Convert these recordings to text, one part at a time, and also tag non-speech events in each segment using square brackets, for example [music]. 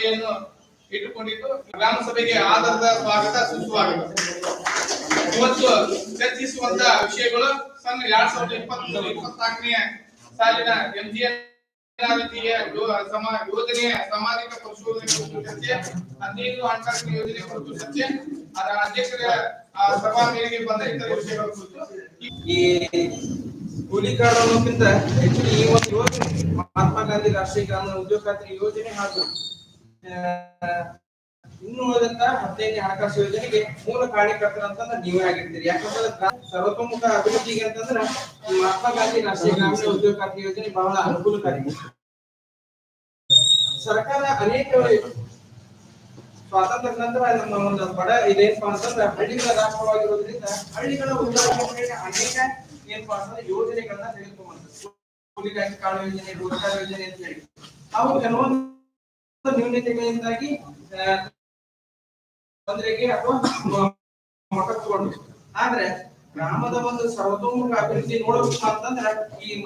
ಸಭೆಯನ್ನು ಇಟ್ಟುಕೊಂಡಿದ್ದು ಗ್ರಾಮ ಸಭೆಗೆ ಆಧಾರದ ಸ್ವಾಗತ, ಸುಸ್ವಾಗತ. ಇವತ್ತು ಚರ್ಚಿಸುವಂತಹ ವಿಷಯಗಳು ಸಣ್ಣ ಎರಡ್ ಸಾವಿರದ ಇಪ್ಪತ್ತು ಇಪ್ಪತ್ನಾಲ್ಕನೇ ಸಾಲಿನ ಎಂಜಿಎನ್ ಯೋಜನೆಯ ಸಾಮಾಜಿಕ ಪರಿಶೋಧನೆ ಕುರಿತು ಚರ್ಚೆ, ಹದಿನೈದು ಹಣಕಾಸಿನ ಯೋಜನೆ ಕುರಿತು ಚರ್ಚೆ, ಅದರ ಅಧ್ಯಕ್ಷರ ಸಭಾ ಮೇರೆಗೆ ಬಂದ ಇತರ ವಿಷಯಗಳ ಕುರಿತು. ಈ ಕೂಲಿ ಕಾರ್ಡ್ ಆಕ್ಚುಲಿ ಈ ಒಂದು ಯೋಜನೆ ಮಹಾತ್ಮ ಗಾಂಧಿ ರಾಷ್ಟ್ರೀಯ ಗ್ರಾಮೀಣ ಉದ್ಯೋಗ ಖಾತ್ರಿ ಯೋಜನೆ ಹಾಗೂ ಆ, ಇನ್ನು ಉಳಿದಂತ ಹದಿನೈದನೇ ಹಣಕಾಸು ಯೋಜನೆಗೆ ಮೂಲ ಕಾರ್ಯಕರ್ತರ ಅಂತಂದ್ರೆ ನೀವೇ ಆಗಿರ್ತೀರಿ. ಯಾಕಂತಂದ್ರೆ ಸರ್ವತೋಮುಖ ಅಭಿವೃದ್ಧಿಗೆ ಅಂತಂದ್ರೆ ಮಹಾತ್ಮ ಗಾಂಧಿ ರಾಷ್ಟ್ರೀಯ ಗ್ರಾಮೀಣ ಉದ್ಯೋಗ ಖಾತ್ರಿ ಯೋಜನೆ ಬಹಳ ಅನುಕೂಲಕಾರಿ. ಸರ್ಕಾರ ಅನೇಕ ಸ್ವಾತಂತ್ರ್ಯ ನಂತರ ನಮ್ಮ ಒಂದು ಬಡ ಇದೇನಪ್ಪ ಅಂತಂದ್ರೆ ಹಳ್ಳಿಗಳ ರಾಷ್ಟ್ರವಾಗಿರೋದ್ರಿಂದ ಹಳ್ಳಿಗಳ ಉದ್ಯೋಗ ಅನೇಕ ಏನಪ್ಪಾ ಅಂತಂದ್ರೆ ಯೋಜನೆಗಳನ್ನ ತೆಗೆದುಕೊಂಡ್ಬಂದ್ರು ಕೂಲಿಗಾಗಿ ಕಾಳು ಯೋಜನೆ ರೋಜಗಾರ್ ಯೋಜನೆ ಅಂತ ಹೇಳಿ. ಅವು ಕೆಲವೊಂದು ನ್ಯೂನತೆಗಳಿಂದಾಗಿ ತೊಂದರೆಗೆ ಅಥವಾ ಮ- ಮೊಟಕುಗೊಂಡು ಆದ್ರೆ ಗ್ರಾಮದ ಒಂದು ಸರ್ವತೋಮುಖ ಅಭಿವೃದ್ಧಿ ನೋಡಬೇಕು ಅಂತಂದ್ರೆ ಈ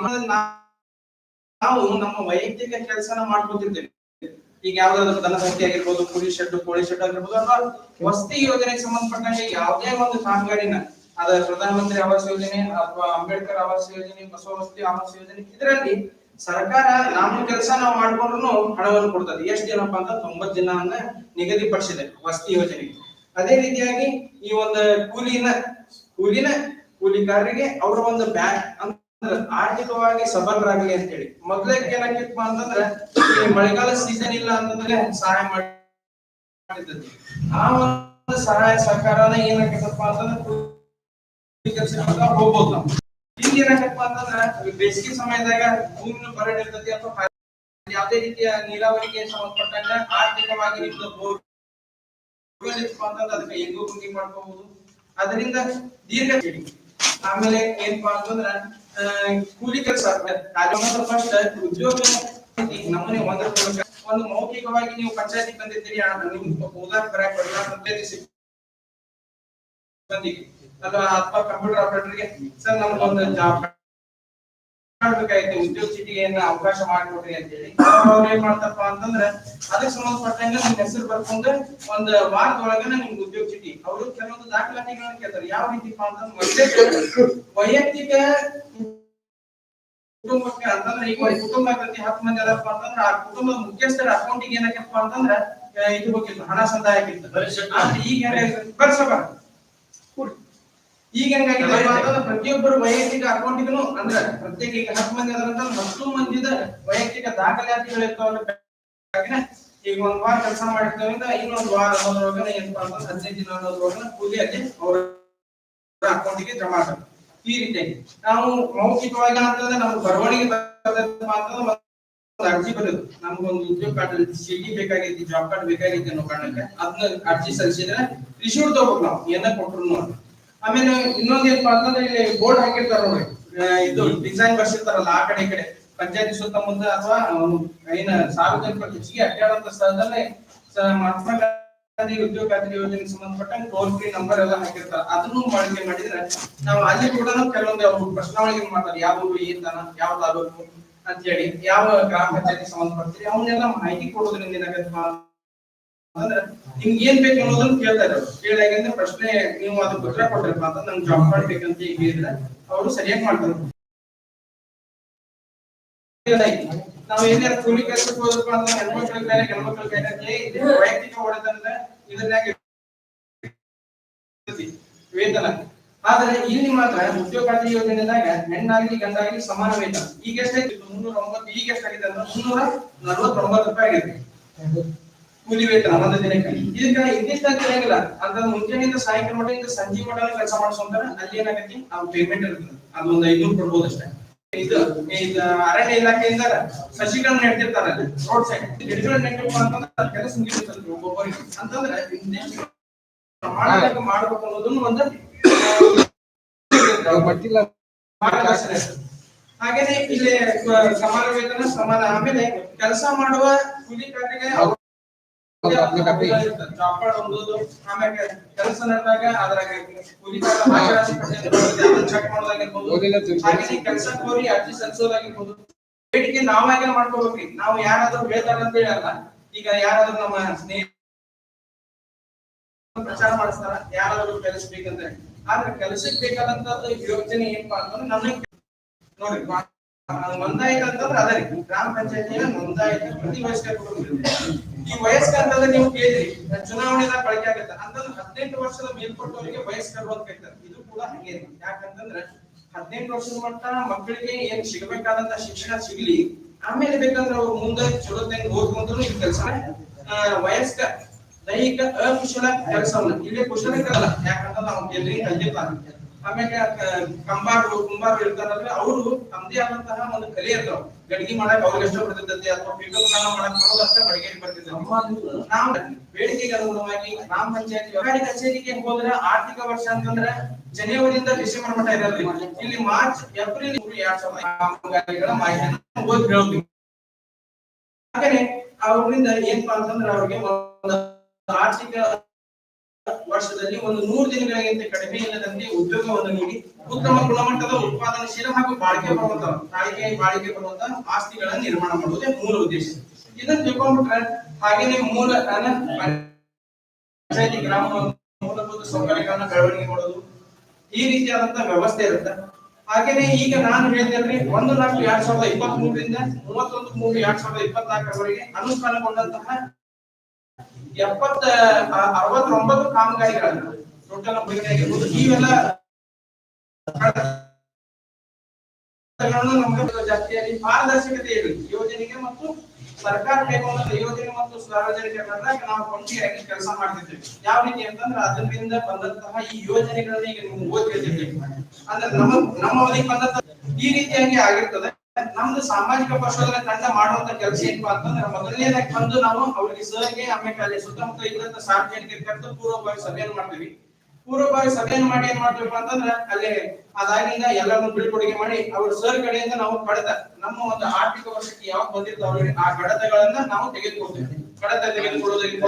ನಾವು ನಮ್ಮ ವೈಯಕ್ತಿಕ ಕೆಲಸನ ಮಾಡ್ಕೊತಿರ್ತೇವೆ. ಈಗ ಯಾವ್ದಾದ್ರು ಜನಸಂಖ್ಯೆ ಆಗಿರ್ಬೋದು ಕುರಿ ಶೆಡ್ ಕೋಳಿ ಶೆಡ್ ಆಗಿರ್ಬೋದು, ಅಥವಾ ವಸತಿ ಯೋಜನೆಗೆ ಸಂಬಂಧಪಟ್ಟಂಗೆ ಯಾವುದೇ ಒಂದು ಕಾಮಗಾರಿನ ಅದ ಪ್ರಧಾನಮಂತ್ರಿ ಆವಾಸ್ ಯೋಜನೆ ಅಥವಾ ಅಂಬೇಡ್ಕರ್ ಆವಾಸ್ ಯೋಜನೆ, ಬಸವ ವಸತಿ ಆವಾಸ್ ಯೋಜನೆ, ಇದರಲ್ಲಿ ಸರ್ಕಾರ ನಮ್ಮ ಕೆಲಸ ನಾವು ಮಾಡ್ಕೊಂಡ್ರು ಹಣವನ್ನು ಕೊಡ್ತದೆ. ಎಷ್ಟು ಜನಪ್ಪ ಅಂತ ತೊಂಬತ್ ಜನವನ್ನ ನಿಗದಿಪಡಿಸಿದೆ ವಸತಿ ಯೋಜನೆ. ಅದೇ ರೀತಿಯಾಗಿ ಈ ಒಂದು ಕೂಲಿನ ಕೂಲಿನ ಕೂಲಿಕಾರರಿಗೆ ಅವರ ಒಂದು ಬ್ಯಾಂಕ್ ಅಂದ್ರೆ ಆರ್ಥಿಕವಾಗಿ ಸಬಲರಾಗಲಿ ಅಂತ ಹೇಳಿ ಮೊದ್ಲೇ ಏನಾಗಿತ್ತು ಅಂತಂದ್ರೆ, ಈ ಮಳೆಗಾಲ ಸೀಸನ್ ಇಲ್ಲ ಅಂತಂದ್ರೆ ಸಹಾಯ ಮಾಡಿದ್ದದ್ದು. ಆ ಒಂದು ಸಹಾಯ ಸಹಕಾರನ ಏನಾಗಿತ್ತಪ್ಪ ಅಂತಂದ್ರೆ ಹೋಗ್ಬೋದು ನಾವು. ಈಗ ಅಂತಂದ್ರ ಬೇಸಿಗೆ ಸಮಯದಾಗ ಭೂಮಿನ ಬರಡ್ ಇರ್ತೈತಿ ಅಥವಾ ಯಾವುದೇ ರೀತಿಯ ನೀರಾವರಿಗೆ ಸಂಬಂಧಪಟ್ಟಂಗ ಆರ್ಥಿಕವಾಗಿ ನಿಮ್ದು ಬೋರ್ ಇತ್ತಪ್ಪ ಅಂತಂದ್ರೆ ಅದಕ್ಕೆ ಹೆಂಗೋ ಗುಂಡಿ ಮಾಡ್ಕೋಬಹುದು ಅದರಿಂದ ದೀರ್ಘ [unintelligible] ಆಮೇಲೆ ಏನಪ್ಪಾ ಅಂತಂದ್ರ ಕೂಲಿ ಕೆಲಸ ಫಸ್ಟ್ ಉದ್ಯೋಗ ನಮ್ಮನೆ ಒಂದ್ರ ಒಂದು ಮೌಖಿಕವಾಗಿ ನೀವು ಪಂಚಾಯತಿ ಬಂದಿದ್ದೀರಿ ನಿಮ್ಗೆ ಹೋದಾಗ ಬರಕ್ ಬರಲ್ಲ ಪಂಚಾಯತಿ ಸಿಬ್ಬಂದಿಗೆ ಅಥವಾ ಅಥವಾ ಕಂಪ್ಯೂಟರ್ ಆಪರೇಟರ್ಗೆ ಸರ್ ನಮ್ಗೊಂದು ಜಾಬ್ ಮಾಡ್ಬೇಕಾಯ್ತು ಉದ್ಯೋಗ ಚೀಟಿಗೆಯನ್ನ ಅವಕಾಶ ಮಾಡಿಕೊಡ್ರಿ ಅಂತ ಹೇಳಿ ಅವ್ರು ಏನ್ ಮಾಡ್ತಾರಪ್ಪ ಅಂತಂದ್ರೆ ಅದಕ್ಕೆ ಸಂಬಂಧಪಟ್ಟಂಗೆ ನಿಮ್ ಹೆಸರು ಬರ್ಕೊಂಡು ಒಂದ್ ವಾರದೊಳಗನೆ ನಿಮ್ಗೆ ಉದ್ಯೋಗ ಚೀಟಿ. ಅವರು ಕೆಲವೊಂದು ದಾಖಲಾತಿಗಳನ್ನ ಕೇಳ್ತಾರೆ. ಯಾವ ರೀತಿಪ್ಪ ಅಂತಂದ್ರೆ ವೈಯಕ್ತಿಕ ಕುಟುಂಬಕ್ಕೆ ಅಂತಂದ್ರೆ ಈಗ ಒಂದ್ ಕುಟುಂಬ ಪ್ರತಿ ಹತ್ತು ಮಂದಿ ಅದಪ್ಪ ಅಂತಂದ್ರೆ ಆ ಕುಟುಂಬದ ಮುಖ್ಯಸ್ಥರ ಅಕೌಂಟಿಗೆ ಏನಾಗಪ್ಪ ಅಂತಂದ್ರೆ ಇದು ಹಣ ಸಂದಾಯ ಆಗಿತ್ತು. ಆದ್ರೆ ಈಗ ಏನಾಗಿದೆ? ಬರ್ಸಬ ಈಗ ಹೆಂಗಾಗಿದೆ? ಅಂತಂದ್ರೆ ಪ್ರತಿಯೊಬ್ಬರು ವೈಯಕ್ತಿಕ ಅಕೌಂಟಿಗೂ ಅಂದ್ರೆ ಪ್ರತ್ಯೇಕ ಈಗ ಹತ್ತು ಮಂದಿ ಅದರಂತ ಹತ್ತು ಮಂದಿದ ವೈಯಕ್ತಿಕ ದಾಖಲಾತಿಗಳು ಬ್ಯಾಂಕಿನ. ಈಗ ಒಂದ್ ವಾರ ಕೆಲಸ ಮಾಡಿರ್ತೇವೆ ಇನ್ನೊಂದು ವಾರ ಅನ್ನೋದ್ರೊಳಗ ಏನಪ್ಪಾ ಅಂತಂದ್ರೆ ಹದಿನೈದು ದಿನ ಅನ್ನೋದ್ರೊಳಗ ಕೂಲಿ ಅಲ್ಲಿ ಅವ್ರ ಅಕೌಂಟಿಗೆ ಜಮಾ ಆಗುತ್ತೆ ಈ ರೀತಿಯಾಗಿ. ನಾವು ಮೌಖಿಕವಾಗಿ ಅಂತಂದ್ರೆ ನಮ್ಗೆ ಬರವಣಿಗೆ ಅಂತಂದ್ರೆ ಅರ್ಜಿ ಬರೋದು. ನಮ್ಗೊಂದು ಉದ್ಯೋಗ ಕಾರ್ಡ್ ಸಿಟಿ ಬೇಕಾಗೈತಿ ಜಾಬ್ ಕಾರ್ಡ್ ಬೇಕಾಗೈತಿ ಅನ್ನೋ ಕಾರಣಕ್ಕೆ. ಅದನ್ನ ಅರ್ಜಿ ಸಲ್ಲಿಸಿದ್ರೆ ರಿಸೀವ್ ತಗೋಬೇಕು ನಾವು. ಏನ ಕೊಟ್ರು ಆಮೇಲೆ ಇನ್ನೊಂದ್ ಏನಪ್ಪಾ ಅಂತಂದ್ರೆ ಇಲ್ಲಿ ಬೋರ್ಡ್ ಹಾಕಿರ್ತಾರ ನೋಡ್ರಿ ಇದು ಡಿಸೈನ್ ಬರ್ಸಿರ್ತಾರಲ್ಲ ಆ ಕಡೆ ಈ ಕಡೆ. ಪಂಚಾಯತಿ ಸುತ್ತಮುತ್ತ ಅಥವಾ ಏನ ಸಾರ್ವಜನಿಕರು ಹೆಚ್ಚಿಗೆ ಅಡ್ಡಾಡಂತ ಸ್ಥಳದಲ್ಲಿ ಮಹಾತ್ಮ ಗಾಂಧಿ ಉದ್ಯೋಗ ಖಾತ್ರಿ ಯೋಜನೆಗೆ ಸಂಬಂಧಪಟ್ಟ ಟೋಲ್ ಫ್ರೀ ನಂಬರ್ ಎಲ್ಲ ಹಾಕಿರ್ತಾರ. ಅದನ್ನು ಬಳಕೆ ಮಾಡಿದ್ರೆ ನಾವು ಅಲ್ಲಿ ಕೂಡ ಕೆಲವೊಂದು ಅವ್ರು ಪ್ರಶ್ನಾವಳಿ ಮಾಡ್ತಾರೆ? ಯಾವ ಊರು ಏನ್ ದನ ಯಾವ ತಾಲೂಕು ಅಂತ ಹೇಳಿ ಯಾವ ಗ್ರಾಮ ಪಂಚಾಯತಿ ಸಂಬಂಧಪಡ್ತೀರಿ? ಅವನ್ನೆಲ್ಲ ಮಾಹಿತಿ ಕೊಡೋದ್ರಿಂದ ಏನಾಗತ್ತಪ್ಪ ಅಂದ್ರೆ ನಿಮ್ಗೆ ಏನ್ ಬೇಕು ಅನ್ನೋದನ್ನ ಕೇಳ್ತಾ ಇದ್ರು ಕೇಳಿದಾಗಂದ್ರೆ ಪ್ರಶ್ನೆ ನೀವು ಅದಕ್ಕೆ ಉತ್ತರ ಕೊಟ್ಟಿರಪ್ಪ ಅಂತ ನಂಗೆ ಜಾಬ್ ಮಾಡ್ಬೇಕಂತ ಹೇಳಿದ್ರೆ ಅವರು ಸರಿಯಾಗಿ ಮಾಡ್ತಾರೆ. ನಾವು ಏನಾರ ಕೂಲಿ ಕೆಲಸಕ್ಕೆ ಹೋದಪ್ಪ ಅಂದ್ರೆ ಹೆಣ್ಮಕ್ಳ ಅಂತ ಹೇಳಿ ಇದು ವೈಯಕ್ತಿಕ ಹೊಡೆದಂದ್ರೆ ಇದನ್ನಾಗಿ ವೇತನ. ಆದ್ರೆ ಇಲ್ಲಿ ಮಾತ್ರ ಉದ್ಯೋಗ ಖಾತ್ರಿ ಯೋಜನೆದಾಗ ಹೆಣ್ಣಾಗ್ಲಿ ಗಂಡಾಗ್ಲಿ ಸಮಾನ ವೇತನ. ಈಗ ಎಷ್ಟೈತಿ ಮುನ್ನೂರ ಒಂಬತ್ತು ಈಗ ಎಷ್ಟಾಗಿದೆ ಅಂದ್ರೆ ಮುನ್ನೂರ ನಲವತ್ತೊಂಬತ್ತು ರೂಪಾಯಿ ಆಗಿದೆ. ಕೂಲಿ ವೇತನ ಒಂದು ದಿನಕ್ಕೆ. ಇದಕ್ಕ ಇಂತಿಷ್ಟ ಅಂತ ಅಂತ ಮುಂಜಾನೆಯಿಂದ ಸಾಯಂಕಾಲ ಮಟ್ಟಿಂದ ಸಂಜೆ ಮಟ್ಟ ಕೆಲಸ ಮಾಡಿಸ್ಕೊಂತಾರ ಅಲ್ಲಿ ಏನಾಗತ್ತೆ? ಅವ್ರ ಪೇಮೆಂಟ್ ಇರ್ತದೆ. ಅದೊಂದು ಐದ್ನೂರು ಕೊಡ್ಬೋದು ಅಷ್ಟೇ. ಇದು ಇದು ಅರಣ್ಯ ಇಲಾಖೆಯಿಂದ ಸಸಿಗಳನ್ನ ನೆಡ್ತಿರ್ತಾರ ರೋಡ್ ಸೈಡ್ ಗಿಡಗಳನ್ನ ನೆಟ್ಟಪ್ಪ ಅಂತಂದ್ರೆ ಅದ್ ಕೆಲಸ ಮುಗಿತೈತೆ ಒಬ್ಬೊಬ್ಬರಿಗೆ. ಅಂತಂದ್ರೆ ಇಂತಿಷ್ಟು ಪ್ರಮಾಣದಾಗ ಮಾಡ್ಬೇಕು ಅನ್ನೋದನ್ನು ಒಂದು ಗೊತ್ತಿಲ್ಲ. ಹಾಗೇನೆ ಇಲ್ಲಿ ಸಮಾನ ವೇತನ ಸಮಾನ ಆಮೇಲೆ ಕೆಲಸ ಮಾಡುವ ಕೂಲಿ ಅವ್ರ ಜಾಬ್ ಕಾರ್ಡ್ ಹೊಂದೋದು ಆಮೇಲೆ ಕೆಲಸ ಕೋರಿ [laughs] ಅರ್ಜಿ ಸಲ್ಲಿಸೋದಾಗಿರ್ಬೋದು. ಬೇಡಿಕೆ ನಾವಾಗೆ ಮಾಡ್ಕೋಬೇಕ್ರಿ ನಾವು ಯಾರಾದ್ರೂ ಹೇಳ್ತಾರ ಅಂತ ಹೇಳಲ್ಲ. ಈಗ ಯಾರಾದ್ರೂ ನಮ್ಮ ಸ್ನೇಹಿತ ಪ್ರಚಾರ ಮಾಡಿಸ್ತಾರ? ಯಾರಾದ್ರೂ ಕಲಿಸ್ಬೇಕಂತ ಹೇಳಿ ಆದ್ರೆ ಕೆಲಸಕ್ಕೆ ಬೇಕಾದಂತ ಯೋಜನೆ ಏನಪ್ಪಾ ಅಂತಂದ್ರೆ ನಮಗೆ ನೋಡಿ ಮಾ- ಆ, ನೋಂದಾಯಿತ ಅಂತಂದ್ರೆ ಅದ ರೀ ಗ್ರಾಮ ಪಂಚಾಯತಿನ ನೋಂದಾಯಿತ ಪ್ರತಿ ವಯಸ್ಕ ಈ ವಯಸ್ಕ ಅಂತಂದ್ರೆ ನೀವು ಕೇಳಿದ್ರಿ ಚುನಾವಣೆದಾಗ ಬಳಕೆ ಆಗುತ್ತೆ. ಅಂತಂದ್ರೆ ಹದಿನೆಂಟು ವರ್ಷದ ಮೇಲ್ಪಟ್ಟವರಿಗೆ ವಯಸ್ಕರು ಅಂತ ಕರೀತಾರೆ ಇದು ಕೂಡ ಹಂಗೆ ಯಾಕಂತಂದ್ರೆ ಹದಿನೆಂಟು ವರ್ಷದ ಮಟ್ಟ ಮಕ್ಕಳಿಗೆ ಏನ್ ಸಿಗಬೇಕಾದಂತ ಶಿಕ್ಷಣ ಸಿಗ್ಲಿ. ಆಮೇಲೆ ಬೇಕಂದ್ರೆ ಅವ್ರು ಮುಂದೆ ಚಲೋದಂಗೆ ಓದ್ಕೊಂಡ್ರು ಈ ಕೆಲಸ. ವಯಸ್ಕ, ದೈಹಿಕ ಅಕುಶಲ ಕೆಲಸವನ್ನ. ಇಲ್ಲಿ ಕುಶಲ ಇರಲ್ಲ ಯಾಕಂದ್ರೆ ನಾವು ಎಲ್ರಿ ಕಲಿತಿರ್ತಾರೆ ಆಮೇಲೆ ಕಂಬಾರ್ ಕಂಬಾರರು ಕುಂಬಾರರು ಇರ್ತಾರಲ್ಲ ಅವರು ತಮ್ಮದೇ ಆದಂತಹ ಒಂದು ಕಲೆ ಇರ್ತಾವ ಗಡಿಗೆ ಮಾಡಕ್ ಅವ್ರಿಗೆ ಎಷ್ಟೋ ಬರ್ತೈತಿ ಅಥವಾ ಪಿಕಪ್ ಮಾಡಕ್ ಬರೋದಷ್ಟೇ ಬಡಿಗೆ ಬರ್ತೈತಿ ನಾವು ಬೇಡಿಕೆಗೆ ಅನುಗುಣವಾಗಿ ಗ್ರಾಮ ಪಂಚಾಯತ್ ವ್ಯವಹಾರ ಕಚೇರಿಗೆ ಹೋದ್ರೆ ಆರ್ಥಿಕ ವರ್ಷ ಅಂತಂದ್ರೆ ಜನವರಿಯಿಂದ ಡಿಸೆಂಬರ್ ಮಟ್ಟ ಇರಲ್ರಿ. ಇಲ್ಲಿ ಮಾರ್ಚ್, ಏಪ್ರಿಲ್ ಎರಡ್ ಸಾವಿರದ ಕಾಮಗಾರಿಗಳ ಮಾಹಿತಿಯನ್ನು ಓದಿ ಹೇಳ್ತೀವಿ ಹಾಗೆ ಅವರಿಂದ ಏನಪ್ಪಾ ಅಂತಂದ್ರೆ ಅವ್ರಿಗೆ ಆರ್ಥಿಕ ವರ್ಷದಲ್ಲಿ ಒಂದು ನೂರು ದಿನಗಳಿಗಿಂತ ಕಡಿಮೆ ಇಲ್ಲದಂತೆ ಉದ್ಯೋಗವನ್ನು ನೀಡಿ ಉತ್ತಮ ಗುಣಮಟ್ಟದ ಉತ್ಪಾದನಶೀಲ ಹಾಗೂ ಬಾಳಿಕೆ ಬರುವಂತ ಬಾಳಿಕೆ ಬಾಳಿಕೆ ಬರುವಂತ ಆಸ್ತಿಗಳನ್ನು ನಿರ್ಮಾಣ ಮಾಡುವುದೇ ಮೂಲ ಉದ್ದೇಶ. ಇದನ್ನು ತಿಳ್ಕೊಂಡ್ಬಿಟ್ರೆ ಹಾಗೇನೆ ಮೂಲ ಪಂಚಾಯತಿ ಗ್ರಾಮ ಮೂಲಭೂತ ಸೌಕರ್ಯಗಳನ್ನ ಬೆಳವಣಿಗೆ ಮಾಡೋದು ಈ ರೀತಿಯಾದಂತ ವ್ಯವಸ್ಥೆ ಇರುತ್ತೆ. ಹಾಗೇನೆ ಈಗ ನಾನು ಹೇಳ್ತೇನೆ ಒಂದು ನಾಲ್ಕು ಎರಡ್ ಸಾವಿರದ ಇಪ್ಪತ್ತ್ ಮೂರರಿಂದ ಮೂವತ್ತೊಂದು ಮೂರು ಎರಡ್ ಸಾವಿರದ ಇಪ್ಪತ್ನಾಲ್ಕರವರೆಗೆ ಅನುಷ್ಠಾನಗೊಂಡಂತಹ ಎಪ್ಪತ್ತ ಅರವತ್ತೊಂಬತ್ತು ಕಾಮಗಾರಿಗಳನ್ನ ಟೋಟಲ್ ಆಗಿರ್ಬೋದು ಇವೆಲ್ಲ ಜಾಸ್ತಿಯಾಗಿ ಪಾರದರ್ಶಕತೆ ಇರಲಿ ಯೋಜನೆಗೆ ಮತ್ತು ಸರ್ಕಾರ ಕೈಗೊಂಡ ಯೋಜನೆ ಮತ್ತು ಸಾರ್ವಜನಿಕ ಕಟ್ಟಡಕ್ಕೆ ನಾವು ಕೊಂಡಿಯಾಗಿ ಕೆಲಸ ಮಾಡ್ತಿದ್ದೇವೆ. ಯಾವ ರೀತಿ ಅಂತಂದ್ರೆ ಅದರಿಂದ ಬಂದಂತಹ ಈ ಯೋಜನೆಗಳನ್ನ ಈಗ ನೀವು ಓದ್ತಿರ್ತೀವಿ ಅಂದ್ರೆ ನಮ್ಮ ನಮ್ಮ ಅವಧಿಗೆ ಬಂದಂತ ಈ ರೀತಿಯಾಗಿ ಆಗಿರ್ತದೆ. ನಮ್ದು ಸಾಮಾಜಿಕ ಪರಿಶೋಧನೆ ತಂಡ ಮಾಡುವಂತ ಕೆಲಸ ಏನಪ್ಪಾ ಅಂತಂದ್ರೆ ಮೊದಲನೇದಾಗಿ ಬಂದು ನಾವು ಅವ್ರಿಗೆ ಸರ್ಗೆ ಆಮೇಲೆ ಅಲ್ಲಿ ಸುತ್ತಮುತ್ತ ಇದ್ದಂತ ಸಾರ್ವಜನಿಕರಿಗೆ ಕರೆದು ಪೂರ್ವಭಾವಿ ಸಭೆಯನ್ನು ಮಾಡ್ತೀವಿ. ಪೂರ್ವಭಾವಿ ಸಭೆಯನ್ನು ಮಾಡಿ ಏನ್ ಮಾಡ್ತೀವಿ ಅಂತಂದ್ರೆ ಅಲ್ಲಿ ಅದಾಗಿಂದ ಎಲ್ಲರನ್ನು ಬೀಳ್ಕೊಡುಗೆ ಮಾಡಿ ಅವ್ರ ಸರ್ ಕಡೆಯಿಂದ ನಾವು ಕಡತ, ನಮ್ಮ ಒಂದು ಆರ್ಥಿಕ ವರ್ಷಕ್ಕೆ ಯಾವಾಗ ಬಂದಿರ್ತಾವ್ರಿ ಆ ಕಡತಗಳನ್ನ ನಾವು ತೆಗೆದುಕೊಳ್ತೀವಿ. ಕಡತ ತೆಗೆದುಕೊಳ್ಳೋದಕ್ಕೆ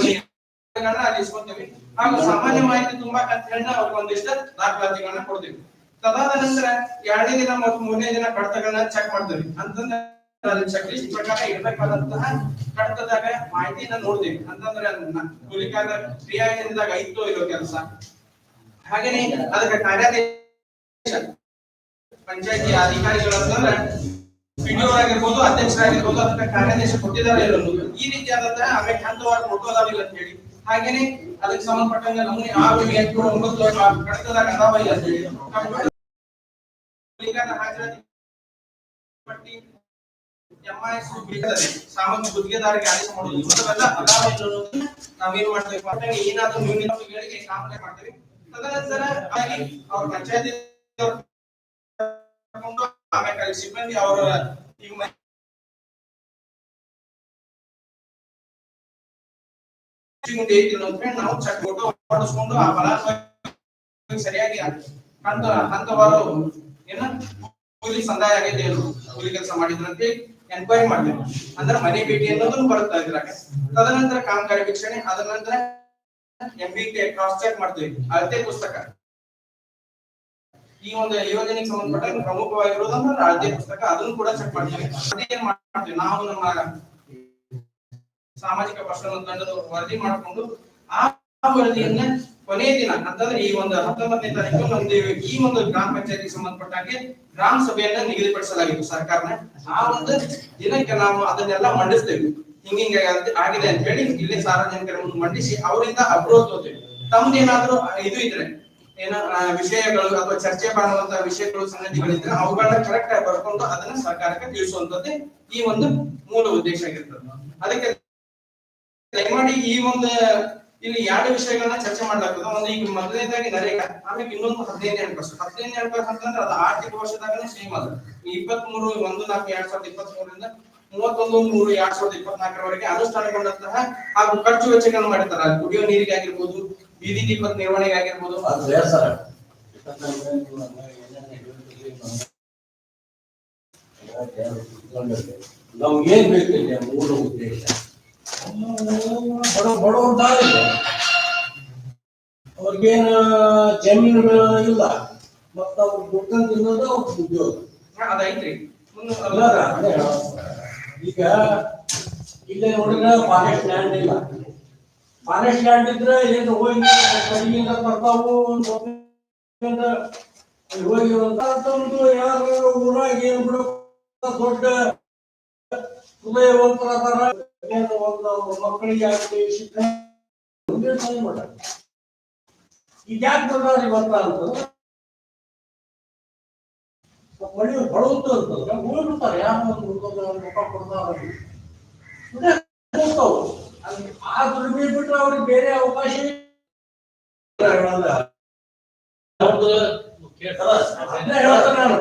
ಅಲ್ಲಿ ಇಸ್ಕೊಂತೀವಿ. ಹಾಗೂ ಸಾಮಾನ್ಯ ಮಾಹಿತಿ ತುಂಬಾ ಅಂತ ಹೇಳಿ ಅವ್ರಿಗೆ ಒಂದಿಷ್ಟ ದಾಖಲಾತಿಗಳನ್ನ ಕೊಡ್ತೀವಿ. ತದಾದ ನಂತರ ಎರಡನೇ ದಿನ ಮತ್ತು ಮೂರನೇ ದಿನ ಕಡತಗಳನ್ನ ಚೆಕ್ ಮಾಡ್ತೀವಿ. ಅಂತಂದ್ರೆ ಚೆಕ್ ಲಿಸ್ಟ್ ಪ್ರಕಾರ ಇರಬೇಕಾದಂತಹ ಕಡತದಾಗ ಮಾಹಿತಿನ ನೋಡ್ತೀವಿ. ಅಂತಂದ್ರೆ ಕೂಲಿಕಾರ ಕ್ರಿಯಾಯೋಜನೆದಾಗ ಐತೋ ಇರೋ ಕೆಲಸ. ಹಾಗೇನೆ ಅದಕ್ಕೆ ಕಾರ್ಯಾದೇಶ ಪಂಚಾಯತಿ ಅಧಿಕಾರಿಗಳು ಅಂತಂದ್ರೆ ವಿಡಿಯೋ ಆಗಿರ್ಬೋದು, ಅಧ್ಯಕ್ಷರಾಗಿರ್ಬೋದು, ಅದಕ್ಕೆ ಕಾರ್ಯಾದೇಶ ಕೊಟ್ಟಿದ್ದಾರೆ ಈ ರೀತಿಯಾದಂತಹ ಆಮೇಲೆ ಹಂತವಾಗಿ ಫೋಟೋ ಅದಾವಿಲ್ಲ ಅಂತ ಹೇಳಿ. ಹಾಗೇನೆ ಅದಕ್ಕೆ ಸಂಬಂಧಪಟ್ಟಂಗೆ ನಮಗೆ ಆರು ಎಂಟು ಒಂಬತ್ತು ಆ ಕಡತದಾಗ ಅದಾವ ಇಲ್ಲ ಅಂತ ಹೇಳಿ ಹಾಜರಾತಿ ಪಟ್ಟಿ ಎಂಐಎಸ್ ಸಾಮಾನ್ಯ ಗುತ್ತಿಗೆದಾರರಿಗೆ ಆದೇಶ ಮಾಡೋದು ಇವತ್ತೆಲ್ಲ ಅದಾವ ಇಲ್ಲ ಅನ್ನೋದನ್ನ ನಾವೇನ್ ಮಾಡ್ತೇವೆ ಪಟ್ಟಂಗೆ ಏನಾದ್ರೂ ನ್ಯೂನತೆಗಳಿಗೆ ಕಾಮಗಾರಿ ಮಾಡ್ತೇವೆ ತದನಂತರ ಹಾಗೆ ಅವ್ರ ಪಂಚಾಯತಿ ಸಿಬ್ಬಂದಿ ಅವರ ಈಗ ಮುಂದೆ ಐತಿ ಅನ್ನೋದ್ ನಾವು ಚೆಕ್ ಫೋಟೋ ಮಾಡಿಸ್ಕೊಂಡು ಆ ಫಲಾನುಭವಿ ಸರಿಯಾಗಿ ಹಂತ, ಹಂತವಾರು ಏನ ಕೂಲಿ ಸಂದಾಯ ಆಗೈತೆ ಏನು ಕೂಲಿ ಕೆಲಸ ಮಾಡಿದ್ರಂತೆ ಎನ್ಕ್ವೈರಿ ಮಾಡ್ತೇವೆ ಅಂದ್ರೆ ಮನೆ ಭೇಟಿ ಅನ್ನೋದನ್ನು ಬರುತ್ತಾ ಇದ್ರಾಗ. ತದನಂತರ ಕಾಮಗಾರಿ ವೀಕ್ಷಣೆ ಅದ ನಂತರ ಎಂ ಬಿ ಕೆ ಕ್ರಾಸ್ ಚೆಕ್ ಮಾಡ್ತೀವಿ. ಅಳತೆ ಪುಸ್ತಕ. ಈ ಒಂದು ಯೋಜನೆಗೆ ಸಂಬಂಧಪಟ್ಟ ಪ್ರಮುಖವಾಗಿರೋದಂದ್ರೆ ಅಳತೆ ಪುಸ್ತಕ, ಅದನ್ನು ಕೂಡ ಚೆಕ್ ಮಾಡ್ತೀವಿ. ಅದೇನ್ ಮಾಡ್ತೀವಿ? ನಾವು ನಮ್ಮ ಸಾಮಾಜಿಕ ಪಕ್ಷವನ್ನು ತಂಡದ ವರದಿ ಮಾಡಿಕೊಂಡು ಆ ವರದಿಯನ್ನ ಕೊನೆಯ ದಿನ, ಅಂತಂದ್ರೆ ಈ ಒಂದು ಹತ್ತೊಂಬತ್ತನೇ ತಾರೀಕು ಒಂದು ಈ ಒಂದು ಗ್ರಾಮ ಪಂಚಾಯತಿಗೆ ಸಂಬಂಧಪಟ್ಟಾಗೆ ಗ್ರಾಮ ಸಭೆಯನ್ನ ನಿಗದಿಪಡಿಸಲಾಗಿತ್ತು ಸರ್ಕಾರನ. ಆ ಒಂದು ದಿನಕ್ಕೆ ನಾವು ಅದನ್ನೆಲ್ಲ ಮಂಡಿಸ್ತೇವೆ. ಹಿಂಗಿಂಗ ಆಗಿದೆ ಅಂತ ಹೇಳಿ ಇಲ್ಲಿ ಸಾರ್ವಜನಿಕರ ಮುಂದೆ ಮಂಡಿಸಿ ಅವರಿಂದ ಅಪ್ರೋಚ್ ಹೋಗ್ತೇವೆ ತಮ್ದೇನಾದ್ರೂ ಇದು ಇದ್ರೆ, ಏನೋ ವಿಷಯಗಳು ಅಥವಾ ಚರ್ಚೆ ಮಾಡುವಂತ ವಿಷಯಗಳು, ಸಂಗತಿಗಳಿದ್ರೆ ಅವುಗಳನ್ನ ಕರೆಕ್ಟ್ ಆಗಿ ಬರ್ಕೊಂಡು ಅದನ್ನ ಸರ್ಕಾರಕ್ಕೆ ತಿಳಿಸುವಂತದ್ದೇ ಈ ಒಂದು ಮೂಲ ಉದ್ದೇಶ ಆಗಿರ್ತದೆ. ಅದಕ್ಕೆ ದಯಮಾಡಿ ಈ ಒಂದು ಇಲ್ಲಿ ಎರಡು ವಿಷಯಗಳನ್ನ ಚರ್ಚೆ ಮಾಡ್ಲಾಗ್ತದೆ ಒಂದು ಈಗ ಮೊದಲನೇದಾಗಿ ನರೇಗಾ, ಆಮೇಲೆ ಇನ್ನೊಂದು ಹದಿನೈದು ಎರಡು ಪರ್ಸೆಂಟ್ ಹದಿನೈದು ಎರಡು ಪರ್ಸೆಂಟ್ ಅದು ಆರ್ಥಿಕ ವರ್ಷದಾಗನೇ ಸೇಮ್ ಅದು. ಇಪ್ಪತ್ತ್ ಮೂರು ಒಂದು ನಾಲ್ಕು, ಎರಡ್ ಸಾವಿರದ ಇಪ್ಪತ್ತ್ ಮೂರರಿಂದ ಮೂವತ್ತೊಂದು, ಮೂರು, ಎರಡ್ ಸಾವಿರದ ಇಪ್ಪತ್ನಾಲ್ಕರವರೆಗೆ ಅನುಷ್ಠಾನಗೊಂಡಂತಹ ಹಾಗೂ ಖರ್ಚು ವೆಚ್ಚಗಳನ್ನು ಮಾಡಿರ್ತಾರ. ಕುಡಿಯೋ ನೀರಿಗೆ ಆಗಿರ್ಬೋದು, ಬೀದಿ ದೀಪದ ನಿರ್ವಹಣೆಗೆ ಆಗಿರ್ಬೋದು. ನಮ್ಗೇನ್ ಬೇಕಿಲ್ಲ ಮೂಲ ಉದ್ದೇಶ. ಬಡವ್ರ ಇದೆ ಅವ್ರಿಗೇನು ಜಮೀನು ಇಲ್ಲ. ಮತ್ತ ಅವ್ರು ದುಡ್ಡು ತಿನ್ನೋದು ಅವ್ರ ಉದ್ಯೋಗ. ಈಗ ಇಲ್ಲೇ ನೋಡಿದ್ರೆ ಫಾರೆಸ್ಟ್ ಲ್ಯಾಂಡ್ ಇಲ್ಲ. ಫಾರೆಸ್ಟ್ ಲ್ಯಾಂಡ್ ಇದ್ರೆ ಏನು ಹೋಗಿ ಕಡಿಗೆಯಿಂದ ಬರ್ತಾವು ಹೋಗಿ ಅಂತ ಒಂದು ಯಾರು ಊರಾಗ ಏನ್ ಬಿಡು ದೊಡ್ಡ ಹೃದಯವಂತರ ಮನೆಯನ್ನು ಒಂದು ಮಕ್ಕಳಿಗೆ ಆಗಲಿ ಶಿಕ್ಷಣ ಇದ್ಯಾಕೆ ದೊಡ್ಡವ್ರಿಗೆ ಬರ್ತಾ ಅಂತಂದ್ರೆ ಮಳೆ ಬಳುವುದು ಅಂತಂದ್ರೆ ಮುಗಿಬಿಡ್ತಾರೆ ಯಾರೋ ಒಂದು ಮುಖ ಕೊಡ್ತಾವ್ರಿ ಆ ದುಡಿಮೆ ಬಿಟ್ರೆ ಅವ್ರಿಗೆ ಬೇರೆ ಅವಕಾಶ ಹೇಳ್ತಾರೆ